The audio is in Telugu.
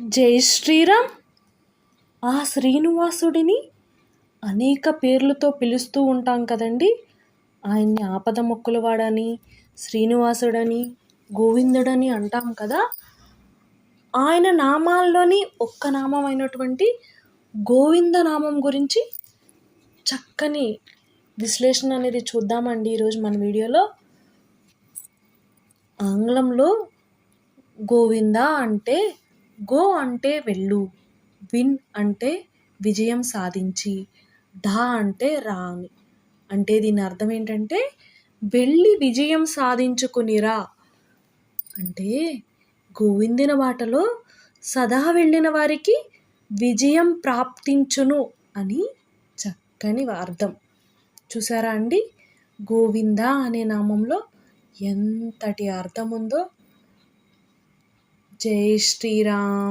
జై శ్రీరామ్. ఆ శ్రీనివాసుడిని అనేక పేర్లతో పిలుస్తూ ఉంటాం కదండి. ఆయన్ని ఆపద మొక్కులవాడని శ్రీనివాసుడని గోవిందుడని అంటాం కదా. ఆయన నామాల్లోని ఒక్క నామం అయినటువంటి గోవింద నామం గురించి చక్కని విశ్లేషణ అనేది చూద్దామండి ఈరోజు మన వీడియోలో. ఆంగ్లంలో గోవింద అంటే గో అంటే వెళ్ళు విన్ అంటే విజయం సాధించి ధా అంటే రా అని అంటే దీని అర్థం ఏంటంటే వెళ్ళి విజయం సాధించుకునిరా. అంటే గోవిందిన బాటలో సదా వెళ్ళిన వారికి విజయం ప్రాప్తించును అని చక్కని అర్థం. చూసారా అండి? గోవింద అనే నామంలో ఎంతటి అర్థం ఉందో జై శ్రీరామ్